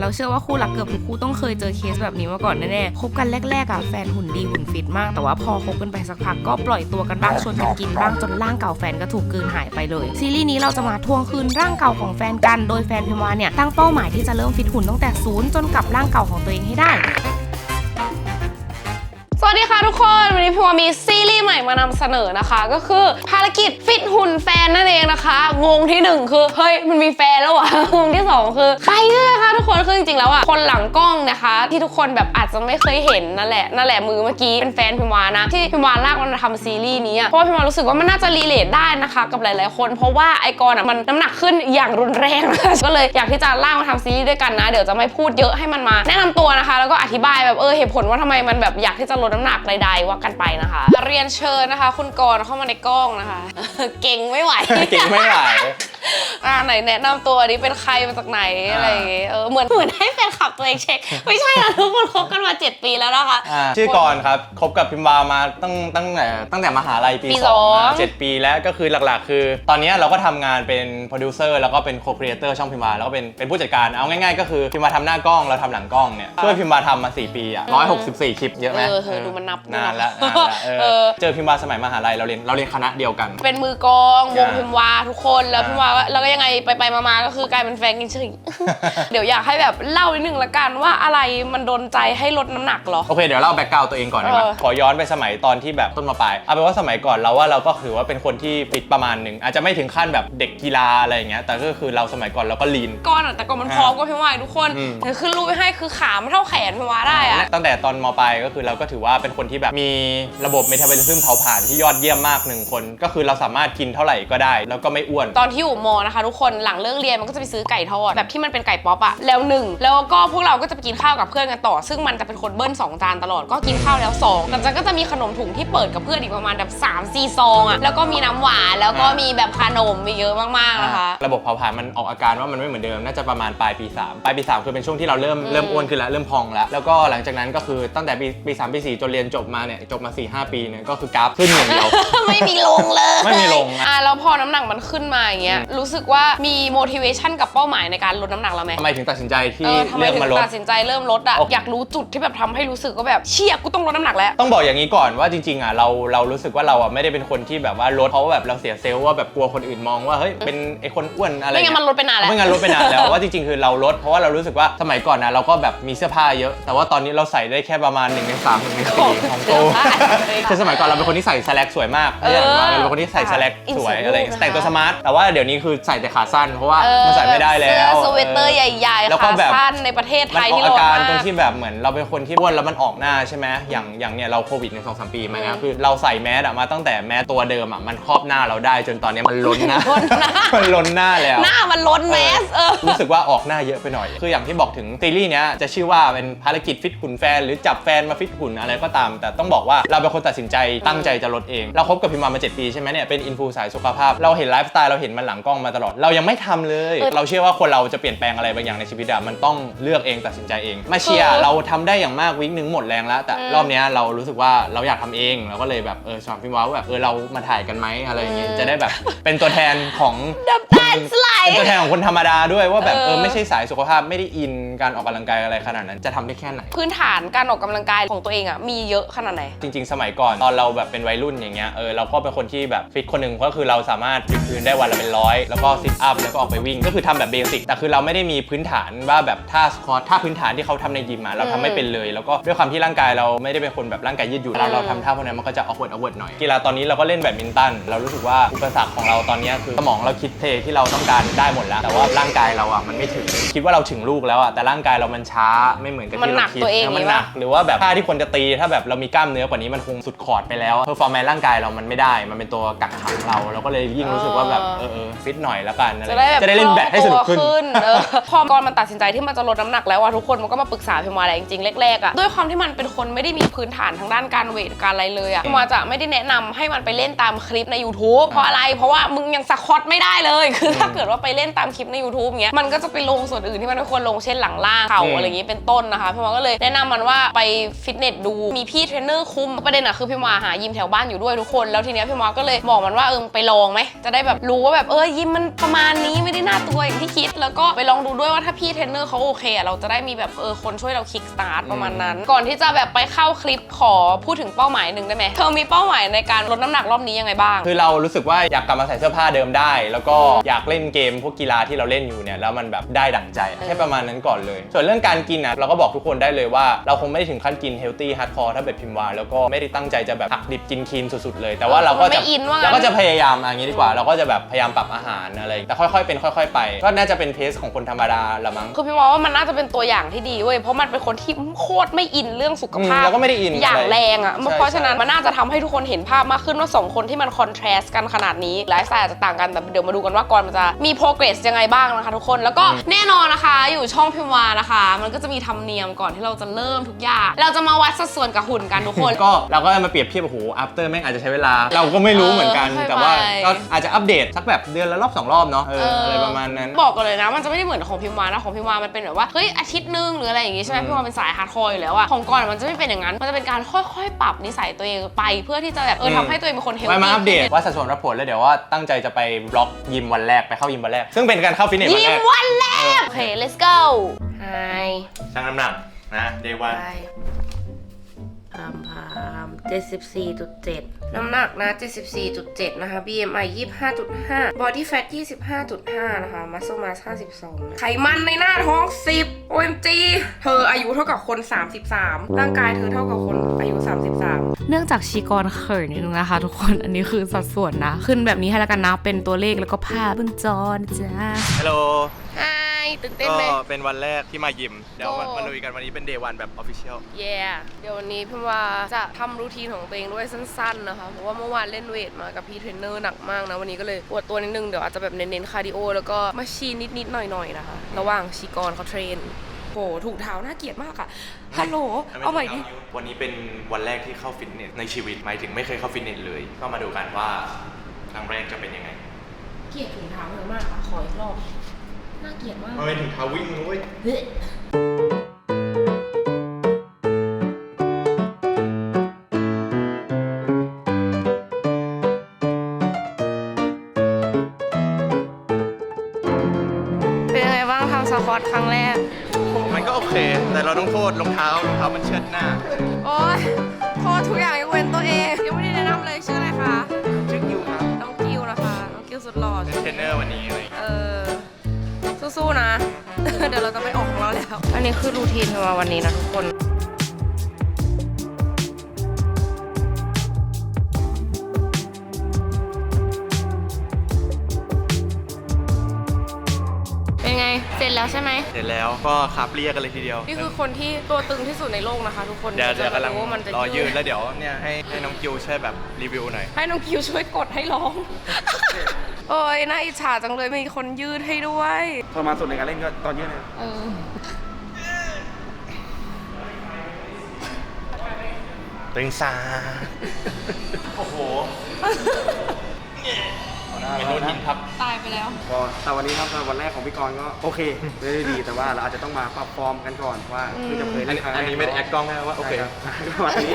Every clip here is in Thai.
เราเชื่อว่าคู่รักเกือบทุกคู่ต้องเคยเจอเคสแบบนี้มาก่อนแน่ๆคบกันแรกๆอะแฟนหุ่นดีหุ่นฟิตมาก แต่ว่าพอคบกันไปสักพักก็ปล่อยตัวกันบ้างชวนกันกินบ้างจนร่างเก่าแฟนก็ถูกกลืนหายไปเลยซีรีส์นี้เราจะมาทวงคืนร่างเก่าของแฟนกัน โดยแฟนพิมวาเนี่ยตั้งเป้าหมายที่จะเริ่มฟิตหุ่นตั้งแต่ศูนย์จนกลับร่างเก่าของตัวเองให้ได้ส วัสดีค่ะทุกคน วันนี้พี่วามีซีรีส์ใหม่มานำเสนอนะคะ ก็คือภารกิจฟิตหุ่นแฟนนั่นเองนะคะ งงที่หนึ่งคือ เฮ้ย มันมีแฟนแล้ววะงงที่สองคือใครเนี่ยนะคะทุกคนคือจริงๆแล้วอะคนหลังกล้องนะคะ ที่ทุกคนแบบอาจจะไม่เคยเห็นนั่นแหละนั่นแหละมือเมื่อกี้เป็นแฟนพิมวานะ ที่พิมวาลากมันมาทำซีรีส์นี้เพราะว่าพิมวารู้สึกว่ามันน่าจะรีเลทได้นะคะ กับหลายๆคน เพราะว่าไอคอนอะมันน้ำหนักขึ้นอย่างรุนแรงก็เลยอยากที่จะลากมาทำซีรีส์ด้วยกันนะ เดี๋ยวจะไม่พูดเยอะให้มันมา แนะนำตัวนะคะ แล้วก็อธิบายแบบเออเหตุผลว่าทำไมมันแบบอยากที่จะลดน้ำหนักใดๆว่ากันไปนะคะ เรียนเชิญนะคะ คุณกรณ์เข้ามาในกล้องนะคะ เก่งไม่ไหว เก่งไม่ไหวอ่าไหนแนะนำตัวนี้เป็นใครมาจากไหนอะไรอย่างเงี้ยเออเหมือนเหมือนให้แฟนคลับตัวเองเช็ค ไม่ใช่นะทุกคนคบกันมา 7 ปีแล้วนะคะ อ่าชื่อกรณ์ครับคบกับพิมวามาตั้งตั้งแต่ตั้งแต่มหาลัยปีปีสองสองมาเจ็ดปีแล้วก็คือหลักๆ คือ ตอนนี้เราก็ทำงานเป็นโปรดิวเซอร์แล้วก็เป็นโคครีเอเตอร์ช่องพิมวาแล้วก็เป็นเป็นผู้จัดการเอาง่ายๆ ก็คือพิมวาทำหน้ากล้องเราทำหลังกล้องเนี่ยช่วยพิมวาทำมา 4 ปีอะ164 คลิปเยอะไหมเออเธอดูมันนับนานละนานละเอเอออเจอพิมวาสมัยมหาลัยเราเรียนเราเรียนคณะเดียวกัน เป็นมือกลองวงอ่าพิมวาทุกคนแล้วอ่าพิมวาก็แล้วก็ยังไงไปไปๆมาๆก็คือกลายเป็นแฟนกันเฉยเดี๋ยวอยากให้แบบเล่านิดนึงละกันว่าอะไรมันโดนใจให้ลดน้ำหนักเหรอโอเคเดี๋ยวเล่าแบ็กกราวตัวเองก่อนดีกว่าเออขอย้อนไปสมัยตอนที่แบบต้นมาปลายเอาเป็นว่าสมัยก่อนเราว่าเราก็ถือว่าเป็นคนที่ฟิตประมาณหนึ่งอาจจะไม่ถึงขั้นแบบเด็กกีฬาอะไรอย่างเงี้ยแต่ก็คือเราสมัยก่อนเราก็ลีนก้อนอะแต่ก่อนมันพร้อมกว่าพิมวาอีกทุกคนอืมเดี๋ยวขึ้นรูปไว้ให้คือขามันเท่าแขนพิมวาได้อะตั้งแต่ตอนมปลายก็คือเราก็ถือว่าเป็นคนที่แบบมีระบบเมตาบอลิซึมเผาผลาญที่ยอดเยี่ยมมากหนึ่งคน ก็คือเราสามารถกินเท่าไหร่ก็ได้ แล้วก็ไม่อ้วน ตอนที่อยู่มอนะคะทุกคนหลังเลิกเรียนมันก็จะไปซื้อไก่ทอดแบบที่มันเป็นไก่ป๊อปอะแล้วหนึ่งแล้วก็พวกเราก็จะไปกินข้าวกับเพื่อนกันต่อ ซึ่งมันจะเป็นคนเบิ้ลสองจานตลอดก็กินข้าวแล้วสองแต่จากก็จะมีขนมถุงที่เปิดกับเพื่อนอีกประมาณแบบ3ามสี่ซองอะแล้วก็มีน้ำหวานแล้วก็มีแบบขนมมีเยอะมากๆนะคะระบบเผาผลาญมันออกอาการว่ามันไม่เหมือนเดิมน่าจะประมาณปลายปี3ปลายปี3คือเป็นช่วงที่เราเริ่มอืมเริ่มอ้วนขึ้นแล้วเริ่มพองแล้วแล้วก็หลังจากนั้นก็คือตั้งแต่ปีปี3ปี4จนเรียนจบมาเนี่ยจบมา4 5ปีเนี่ยก็คือกราฟขึ้นอย่างเดียว ไม่มีลงเลยไม่มีลงอะ อะแล้วพอน้ำหนักมันขึ้นมาอย่างเงี้ยรู้สึกว่ามี motivation กับเป้าหมายในการลดน้ำหนักแล้วไหมทำไมถึงตัดสินใจที่เออทำไมเลือกถึมางลด ตัดสินใจเริ่มลดอะโอเค อยากรู้จุดที่แบบทำให้รู้สึกว่าแบบเชี่ยกูต้องลดน้ำหนักแล้ว ต้องบอกอย่างนี้ก่อนว่าจริงๆอะเราเรารู้สึกว่าเราอะไม่ได้เป็นคนที่แบบว่าลดเพราะว่าแบบเราเสียเซลล์ว่าแบบกลัวคนอื่นมองว่าเฮ้ยเป็นไอคนอ้วนอะไรไม่งั้นมันลดไปนานแล้ว ไม่งั้นลดไปนานแล้วว่าจริงๆคือเราลดเพราะว่าเรารู้สึกว่าสมัยก่อนนะเราก็แบบมีเสื้อผ้าเยอะ แต่ว่าตอนนี้เราใส่ได้แค่ประมาณ1นในสามหนึ่งในขอสี่งของเสื้โตอผ้าคือสมัยก่อนเราเป็นคนที่ใส่สแลกสวยมากเออเราเป็นคนที่ใส่สแลกสวยอินสอะไรรูปนะคะแต่งตัวสมาร์ทแต่ว่าเดี๋ยวนี้คือใส่แต่ขาสั้นเพราะว่าเออมันใส่ไม่ได้แล้วเสื้อสเวตเตอร์ใหญ่แล้วๆก็ขาแบบสั้นในประเทศไทมันยออกที่อาร้อนการมาตรงกที่แบบเหมือนเราเป็นคนที่อ้วนแล้วมันออกหน้าใช่ไหมอย่างอย่างเนี่ยเราโควิดในสองสามปีมาอืนะมคือเราใส่แมสอะมาตั้งแต่แมสตัวเดิมอะมันครอบหน้าเราได้จนตอนนี้มันล้นหน้าล้นหน้ามันล้นหน้าแล้วหน้ามันล้นแมสเออรู้สึกว่าออกหน้าเยอะไปหน่อย คืออย่างที่บอกถึงซีรีส์เนี้ยจะชื่อว่าเป็นภารกิจฟิตหุ่นแฟน หรือจับแฟนมาฟิตหุ่นอะไรก็ตาม แต่ต้องบอกว่าเราเป็นคนตัดสินใจตั้งใจจะลดเอง เราคบกับพิมมามา7ปีใช่ไหมเนี่ยเป็นอินฟูสายสุขภาพ เราเห็นไลฟ์สไตล์เราเห็นมันหลังกล้องมาตลอด เรายังไม่ทำเลยเออเราเชื่อว่าคนเราจะเปลี่ยนแปลงอะไรบางอย่างในชีวิตอะมันต้องเลือกเองตัดสินใจเองมาเชียร์เออเราทำได้อย่างมากวิกหนึ่งหมดแรงแล้ว แต่อืมรอบเนี้ยเรารู้สึกว่าเราอยากทำเองเราก็เลยแบบเออชวนพี่ว้าว่าแบบเออเรามาถ่ายกันไหมอะไรอย่างงี้อืมจะได้แบบเป็นตัวแทนของ ดับตาสไลเป็นตัวแทนของคนธรรมดาด้วยว่าแบบเออ เออไม่ใช่สายสุขภาพไม่ได้อินการออกกำลังกายอะไรขนาดนั้นจะทำได้แค่ไหน พื้นฐานการออกกำลังกายของตัวเองอะมีเยอะขนาดไหน จริง ๆ สมัยก่อนตอนเราแบบเป็นวัยรุ่นอย่างเงี้ยเออเราก็เป็นคนที่แบบฟิตคนหนึ่งก็คือเราสามารถยืนพื้นได้วันละเป็นร้อยแล้วก็ซิทอัพแล้วก็ออกไปวิ่ง ก็คือทำแบบเบสิกแต่คือเราไม่ได้มีพื้นฐานว่าแบบท่าสควอตท่าพื้นฐานที่เขาทำในยิมอะเราทำไม่เป็นเลย แล้วก็ด้วยความที่ร่างกายเราไม่ได้เป็นคนแบบร่างกายยืดหยุ่นเราเราทำท่าพวกนั้นมันก็จะออกเวิร์ดออกเวิร์ดหน่อยกีฬาตอนนี้เราก็เล่นแบดมินตันเรารู้สึกว่าอุปสรรคของเราตอนเนี้ยคือสมองเราคิดเพลย์ที่เราต้องการได้หมดแล้ว แต่ว่าร่างกายเราอะมันไม่ถึง คิดว่าเราถึงลูกแล้วอะแต่ร่างกายเรามันช้าไม่เหมือนกับมันที่หนัเรากคิดตัวเองเออมันนี่หนัปะกหรือว่าแบบท่าที่ควรจะตีถ้าแบบเรามีกล้ามเนื้อกว่านี้มันคงสุดขอดไปแล้วเพอร์ฟอร์แมนซ์ร่างกายเรามันไม่ได้ มันเป็นตัวกักขังเราเราก็เลยยิ่งรู้สึกว่าแบบเออเออฟิตหน่อยแล้วกันอะไรจะได้แบบจะได้เล่นแบดให้สนุกขึ้นคล่องตัวเออพอก่อนมันตัดสินใจที่มันจะลดน้ำหนักแล้วอะทุกคนมันก็มาปรึกษาพิมวาแหละจริงๆแรกๆอะด้วยความที่มันเป็นคนไม่ได้มีพื้นฐานทางด้านการเวทการอะไรเลยอะพิมวาจะไม่ได้แนะนำให้มันไปเล่นตามคลิปใน YouTube เพราะอะไรเพราะว่ามึงยังสควอตไม่ได้เลยคือคือถ้าเกิดว่าไปเล่นตามคลิปใน YouTube เงี้ยมันก็จะไปลงส่วนอื่นที่มันไม่ควรลงเช่นหลังล่างเข่าอืมอะไรอย่างงี้เป็นต้นนะคะพี่วาก็เลยแนะนำมันว่าไปฟิตเนสดูมีพี่เทรนเนอร์คุมประเด็นอะคือพี่วาหายิมแถวบ้านอยู่ด้วยทุกคนแล้วทีเนี้ยพี่วาก็เลยบอกมันว่าเออไปลองไหมจะได้แบบรู้ว่าแบบเออยิมมันประมาณนี้ไม่ได้น่าตัวอย่างที่คิด แล้วก็ไปลองดูด้วยว่าถ้าพี่เทรนเนอร์เขาโอเคอะเราจะได้มีแบบเออคนช่วยเราคิกสตาร์ทประมาณนั้น ก่อนที่จะแบบไปเข้าคลิปขอพูดถึงเป้าหมายหนึ่งได้ไหมเธอมีเป้าหมายในการลดน้ำหนักรอบนี้ยังไงบ้าง คือเรารู้สึกว่าอยากกลับมาใส่เสื้อผ้าเดิมได้ แล้วก็อยากเล่นเกมพวกกีฬาที่เราเล่นอยู่เนี่ยแล้วมันแบบได้ดั่งใจแค่ประมาณนั้นก่อนเลย ส่วนเรื่องการกินนะเราก็บอกทุกคนได้เลยว่าเราคงไม่ได้ถึงขั้นกินเฮลตี้ฮาร์ดคอร์ถ้าแบบพิมพ์วาแล้วก็ไม่ได้ตั้งใจจะแบบหักดิบกินคลีนสุดๆเลย แต่ว่าเราก็ไม่จะอินว่างั้น เราก็จะพยายามอย่างนี้ดีกว่า เราก็จะแบบพยายามปรับอาหารอะไรแต่ค่อยๆเป็นค่อย ๆ ไป ก็น่าจะเป็นเทสของคนธรรมดาละมั้ง คือพี่มองว่ามันน่าจะเป็นตัวอย่างที่ดีเว้ยเพราะมันเป็นคนที่โคตรไม่อินเรื่องสุขภาพอืมแล้วก็ไม่ได้อินอย่างอะไรแรงอะใช่เพราะฉะนั้นใช่มันน่าจะทำให้ทุกคนเห็นภาพมากขึ้นว่าสองคนที่มันคอนทราสต์กันขนาดนี้ไลฟ์สไตล์อาจจะต่างกันแต่เดี๋ยวมาดูกันว่าก่อนมันจะมี progress ยังไงบ้างนะคะทุกคนแล้วก็แน่นอนนะคะ อยู่ช่องพิมวานะคะ มันก็จะมีธรรมเนียมก่อนที่เราจะเริ่มทุกอย่าง เราจะมาวัดสัดส่วนกับหุ่นกันทุกคน ก็เราก็มาเปรียบเทียบโอ้โห after แม่งอาจจะใช้เวลา เราก็ไม่รู้เหมือนกัน เออแต่ว่าค่อยๆก็อาจจะอัปเดตสักแบบเดือนละรอบสองรอบเนาะเอออะไรประมาณนั้น บอกกันเลยนะ มันจะไม่ได้เหมือนของพิมวานะของพิมวามันเป็นแบบว่าเฮ้ยอาทิตย์หนึงหรืออะไรอย่างงี้ใช่ไหมอืม พิมวาเป็นสายฮาร์ดคอร์อยู่แล้วอะของก่อนมันจะไม่เป็นอย่างนั้น มันจะเป็นการค่อยๆ ปรับนิสัยตัวเองไป เพื่อที่จะแบบเออทำให้ตัวเองเป็นคนเฮลไว้ตี้มาอัปเดตว่าสัดส่วนรับผลแล้วเดี๋ยวว่าตั้งใจจะไปบล็อกยิมวันแรกไปเข้ายิมวันแรก ซึ่งเป็นการเข้าฟิตเนสวันยิ้แรมกวันแรกโอเค let's go ไฮชั่งน้ำหนักนะเดวันไปพามพา มเจ็ดสิบสี่จุดเจ็ดน้ำหนักนะเจ็ดสิบสี่จุดเจ็ดนะคะ BMI ยี่สิบห้าจุดห้า body fat ยี่สิบห้าจุดห้านะคะ muscle mass ห้าสิบสองไขมันในหน้าท้องสิบ OMG เธออายุเท่ากับคน 33 ร่างกายเธอเท่ากับคนอายุ 33 เนื่องจากชีกรเขินนิดนึงนะคะ ทุกคน อันนี้คือสัดส่วนนะ ขึ้นแบบนี้ให้แล้วกันนะ เป็นตัวเลขแล้วก็ภาพบนจอนะจ้าฮัลโหลไฮ ตื่นเต้นก็ไหมเป็นวันแรกที่มายิม เดี๋ยวก็มาลุยกันวันนี้เป็นเดวันแบบออฟฟิเชียลเย่เดี๋ยววันนี้พี่ว่าจะทำรูทีนของตัวเองด้วยสั้นๆนะคะ เพราะว่าเมื่อวานเล่นเวทมากับพี่เทรนเนอร์หนักมากนะ วันนี้ก็เลยปวดตัวนิดนึง เดี๋ยวอาจจะแบบเน้นๆคาร์ดิโอแล้วก็มาชีนนิดๆหน่อยๆนะคะ ระหว่างชีกรเขาเทรน โห ถูกเท้าน่าเกลียดมากอะฮัลโหล เอาใหม่ดิ วันนี้เป็นวันแรกที่เข้าฟิตเนสในชีวิตหมายถึงไม่เคยเข้าฟิตเนสเลย ก็มาดูกันว่าครั้งแรกจะเป็นยังไง เกลียดถุงเท้าเธอมากอะขออีกรอบ น่าเกลียดมากมันเป็นถึงเท้าวิ่งนุ้ยเฮ้ยเป็นยังไงบ้างทำสควอตครั้งแรก มันก็โอเค แต่เราต้องโทษรองเท้ารองเท้ามันเชือดหน้า โอ๊ยโทษทุกอย่างยกเว้นตัวเอง ยังไม่ได้แนะนำเลยชื่ออะไรคะ ชื่อคิวครับ น้องกิวนะคะ น้องกิวสุดหล่อเป็นเทรนเนอร์วันนี้ เดี๋ยวเราจะไปออกของเราแล้ว อันนี้คือรูทีนของเราวันนี้นะทุกคนเป็นไง เสร็จแล้วใช่ไหม เสร็จแล้วก็ขับเรียกกันเลยทีเดียว นี่คือคนที่ตัวตึงที่สุดในโลกนะคะทุกคนเดี๋ยวเดี๋ยวกำลังจะรู้ว่ามันจะรอยืยืนแล้วเดี๋ยวเนี่ยให้ให้น้องคิวช่วยแบบรีวิวหน่อย ให้น้องคิวช่วยกดให้ร้อง โอ้ยน่าอิจฉาจังเลยมีคนยืดให้ด้วยทรมานสุดในการเล่นก็ตอนยืดเลยเออตึงซาโอ้โห เป็นโดนหินครับตายไป แล้ว ก็แต่วันนี้ครับวันแรกของพี่กรณ์ก็โอเคได้ดี แต่ว่าเราอาจจะต้องมาปรับฟอร์มกันก่อนว่าคือจะเคยอันเล่นนี้ครั้งแรอันกนี้ไม่ได้แอคกล้องนะว่าโอเค ใช่รับประมาณนี้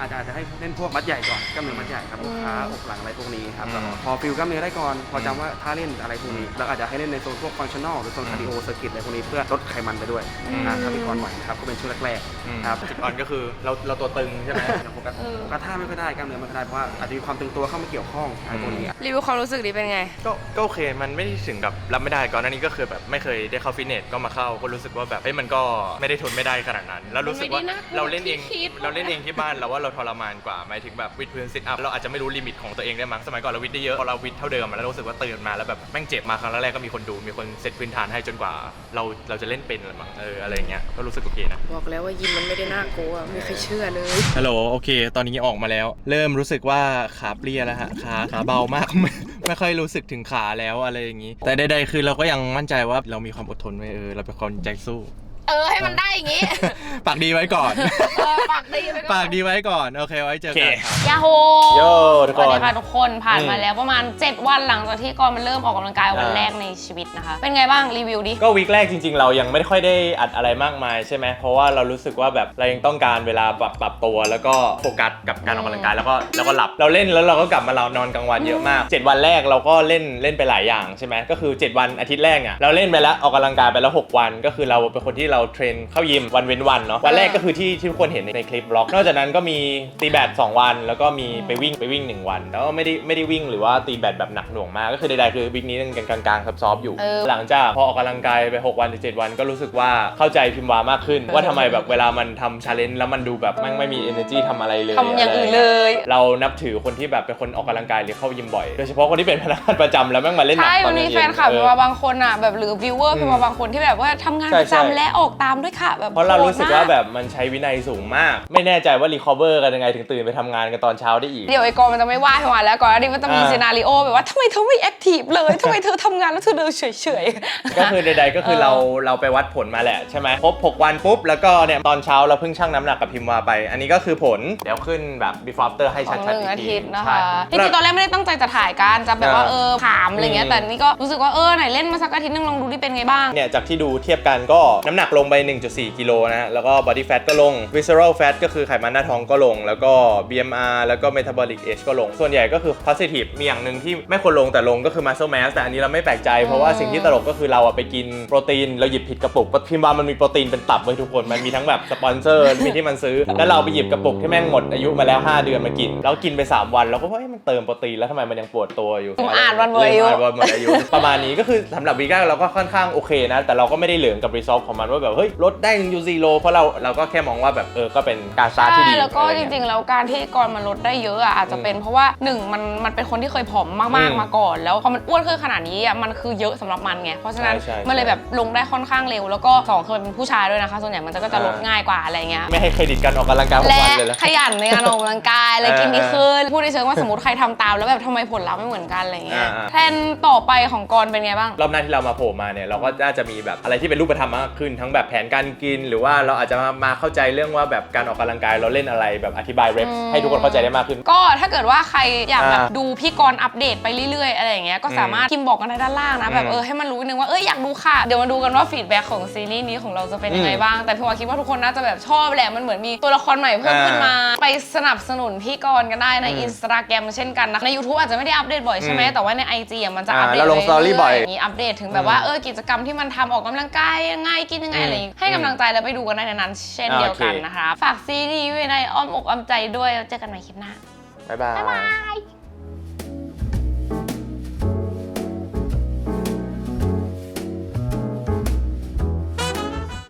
อาจจะอาจจะให้เล่นพวกมัดใหญ่ก่อนกล้ามเนื้อมัดใหญ่ครับอกขาอกหลังอะไรพวกนี้ครับอืมพอฟิลกล้ามเนื้อได้ก่อน พอจำว่าท่าเล่นอะไรพวกนี้เราอาจจะให้เล่นในโซนพวกฟังชั่นอลหรือโซนคาร์ดิโอเซอร์กิตอะไรพวกนี้เพื่อลดไขมันไปด้วยอ่าถ้าพี่กรณ์ไหวครับก็เป็นช่วงแรกๆครับ จุดอ่อนก็คือเราเราตัวตึงใช่ไหมแต่โฟกัสโฟกัสท่าไม่ค่อยได้กล้ามเนื้อไม่ค่อยได้เพราะว่าอาจจะมีความตึงตัวเข้ามาเกี่ยวข้องอะไรพวกนี้รีวิวความรู้สึกดีเป็นไง ก็ก็โอเคมันไม่ได้ถึงกับรับไม่ได้ก่อนหน้านี้ก็คือแบบไม่เคยได้เข้าฟิตเนสก็มาเข้าก็รู้สึกว่าแบบเฮ้ยมันก็ไม่ได้ทนไม่ได้ขนาดนั้น แล้วรู้สึกว่ามันไม่ได้น่ากลัวเราเล่นเองที่คิดเราเล่นเองที่บ้านเราว่าเราทรมานกว่าหมายถึงแบบวิดพื้นซิทอัพเราอาจจะไม่รู้ลิมิตของตัวเองได้มั้งสมัยก่อนเราวิดได้เยอะพอเราวิดเท่าเดิมอะแล้วรู้สึกว่าตื่นมาแล้วแบบแม่งเจ็บมาครั้งแรกก็มีคนดูมีคนเซตพื้นฐานให้จนกว่า เราเราจะเล่นเป็นอะไรมั้งเอออะไรอย่างเงี้ยก็รู้สึกโอเคนะบอกแล้วว่ายิมมันไม่ได้น่ากลัวไม่เคยเชื่อเลยฮัลโหลโอเค ตอนนี้ออกมาแล้ว เริ่มรู้สึกว่าขาเปรี้ยแล้วฮะขาขาเบามาก ไม่ไม่ค่อยรู้สึกถึงขาแล้วอะไรอย่างนี้ แต่ใดๆคือเราก็ยังมั่นใจว่าเรามีความอดทนไว้เออเราเป็นคนใจสู้ เออให้มันได้อย่างงี้ ปากดีไว้ก่อน เออปากดีไปก่อน ปากดีไว้ก่อนโอเคไว้เจอกันครับ ยาโฮโย่ทุกสคนวัสดีค่ะทุกคนผ่านมาอืม แล้วประมาณ 7 วันหลังจากที่กอนมันเริ่มออกกำลังกายวันอ่าแรกในชีวิตนะคะ เป็นไงบ้างรีวิวดิ ก็วีคแรกจริง ๆ เรายังไม่ค่อยได้อัดอะไรมากมายใช่ไหมเพราะว่าเรารู้สึกว่าแบบเรายังต้องการเวลาปรับปรับตัวแล้วก็โฟกัสกับการออกกำลังกายแล้วก็แล้วก็หลับเราเล่นแล้วเราก็กลับมาเรานอนกลางวันเยอะมาก 7 วันแรกเราก็เล่นเล่นไปหลายอย่างใช่ไหมก็คือ 7 วันอาทิตย์แรกเนี่ยเราเล่นไปแล้วออกกำลังกายไปแล้ว 6 วัน ก็คือเราเป็นคนที่เราเทรนเข้ายิมวันเว้นวันเนาะวันแรกก็คือที่ที่ทุกคนเห็นในคลิปบล็อก นอกจากนั้นก็มีตีแบด2วัน แล้วก็มีไปวิ่งไปวิ่ง 1 วัน แล้วก็ไม่ได้ไม่ได้วิ่งหรือว่าตีแบดแบบหนักหน่วงมากก็คือใดๆคือวิกนี้ยังกลางๆซอฟๆอยู่ เออ หลังจากพอออกกำลังกายไป 6 วันถึง7วันก็รู้สึกว่าเข้าใจพิมพ์วามากขึ้น ว่าทำไมแบบเวลามันทำชาเลนจ์แล้วมันดูแบบแม่งไม่มี energy ทำอะไรเลยทำอย่างอื่นเลย เรานับถือคนที่แบบเป็นคนออกกำลังกายหรือเข้ายิมบ่อยโดยเฉพาะคนที่เป็นพนักงานประจำแล้วแม่งมาเล่นหนักใช่ตอมันนมีเย็แฟนคลับเอพิอมพ์มาบางคนอะแบบหรือวิวเวอร์อืมพิมพ์มาบางคนที่แบบว่าทำงานใช่ประใช่ จำและออกตามด้วยค่ะ แบบเพราะเรารู้สึกโหดมว่าแบบมันใช้วินัยสูงมาก ไม่แน่ใจว่ารีคอเวอร์กันยังไงถึงตื่นไปทำงานกันตอนเช้าได้อีก เดี๋ยวไอ้กอนมันจะไม่ว่าพิมพ์มาแล้วก่อนอันนี้มันจะมีอ่า ซีนารีโอแบบว่าทำไมเธอไม่แอคทีฟเลยทำไมเธอทำงานแล้วเธอเดินเฉยๆ ก็คือใดๆก็คือเออเราเราไปวัดผลมาแหละใช่ไหมครบ 6 วันปุ๊บ แล้วก็เนี่ย ตอนเช้าเราเพิ่งชั่งน้ำหนักกับพิมพ์วาไป อันนี้ก็คือผล เดี๋ยวขึ้นแบบ before after ให้ขชัองดหๆนึ่งอีกอาทีทิตย์นะใช่คะจริงๆตอนแรกไม่ได้ตั้งใจจะถ่ายกันจะแบบว่าอ่าเออถามอะไรเงี้ยอืมแต่นี่ก็รู้สึกว่าเออไหนเล่นมาสักอาทิตย์นึงลองดูที่เป็นไงบ้าง เนี่ยจากที่ดูเทียบกันก็น้ำหนักลงไป 1.4 กิโลนะฮะ แล้วก็ body fat ก็ลง visceral fat ก็คือไขมันหน้าท้องก็ลง แล้วก็ BMR แล้วก็ metabolic age ก็ลง ส่วนใหญ่ก็คือ positive มีอย่างหนึ่งที่ไม่ควรลงแต่ลงก็คือ muscle mass แต่อันนี้เราไม่แปลกใจ เพราะว่าสิ่งที่ตลกก็คือเราอะไปกินโปรตีนเราหยิบผิดกระปุกพิมพ์ว่ามันมีโปรตีนเป็นตับไว้ทุกคน มันมีทั้งแบบสปอนเซอร์มีที่มันซื้อ แล้วเราไปหยิบกระปุกที่แม่งหมดอายุมาแล้ว 5 เดือนมากิน แล้วกินไป 3 วันเราก็ว่าเฮ้ยมันเติมโปรตีนแล้วทำไมมันยังปวดตัวอยู่อ่านวันหมดอายุ เริ่มนวันหมดอายุประมาณนี้ก็คือสำหรับวีแรกเราก็ค่อนข้างโอเคนะแต่เราก็ไม่ได้เหลืองกับรีซอฟของมันว่าแบบเฮ้ยลดได้1ยูซีโลเพราะเราเราก็แค่มองว่าแบบเออก็เป็นการสตาร์ทที่ใช่ดี แล้วก็อะจไเยริงๆ แล้วการที่กรมันลดได้เยอะอะอาจจะเป็นเพราะว่าหนึ่งมันมันเป็นคนที่เคยผอมมากอืมๆมาก่อน แล้วพอมันอ้วนขึ้นขนาดนี้อะมันคือเยอะสำหรับมันไงเพราะฉะนั้นใช่ใช่ มันเลยแบบลงได้ค่อนข้างเร็ว แล้วก็สองคือมันเป็นผู้ชายด้วยนะคะส่วนใหญ่มันจะก็จะลดอ่าง่ายกว่าอะไรเงี้ย ไม่ให้เครดิตการออกกำลังกายของและวันเลยละขยันในการออกกำลังกายอะไรกินดีเออขึ้นพูดในเชิงว่าสมมติใครทำตามแล้วแบบทำไมผลลัพธ์ไม่เหมือนกันอะไรเงี้ยอ่าๆแทนต่อไปของกรเป็นไงบ้าง รอบหน้าที่เรามาโผล่มาเนี่ยเราก็น่าจะมีแบบอะไรที่เป็นรูปธรรมมากขึ้นทั้งแบบแผนการกิน หรือว่าเราอาจจะมามาเข้าใจเรื่องว่าแบบการออกกำลังกายเราเล่นอะไรแบบอธิบายเรปอืมให้ทุกคนเข้าใจได้มากขึ้น ก็ถ้าเกิดว่าใครอยากแบบอ่าดูพี่กรณ์อัปเดตไปเรื่อยๆ อะไรอย่างเงี้ยก็สามารถพิมพ์บอกกันได้ด้านล่างนะแบบอืมเออให้มันรู้นิดนึงว่าเอออยากดูค่ะ เดี๋ยวมาดูกันว่าฟีดแบ็กของซีรีส์นี้ของเราจะเป็นยังไงอืมบ้าง แต่พี่ว่าคิดว่าทุกคนน่าจะแบบชอบแหละมันเหมือนมีตัวละครใหม่เพิ่มขึ้นมา ไปสนับสนุนพี่กรณ์กันได้ในอืมอินสตาแกรมเช่นกันนะใน YouTube อาจจะไม่ได้อัปเดตบ่อยใช่ไหมอืมแต่ว่าใน IG อะมันจะอ่าอัปเดตเราลงรื่ story บ่อยๆางนี้อัปเดตถึงแบบว่าเออกิจกรรมที่มันทำออกกำลังกายยังไงกินยังไงอะไรอย่างงี้ให้กำลังใจแล้วไปดูกันได้ในนั้น เช่นเดียวกันโอเคนะคะ ฝากซีรีส์ไว้ในอ้อมอกอ้อมใจด้วยแล้วเจอกันใหม่คลิปหน้า บ๊ายบาย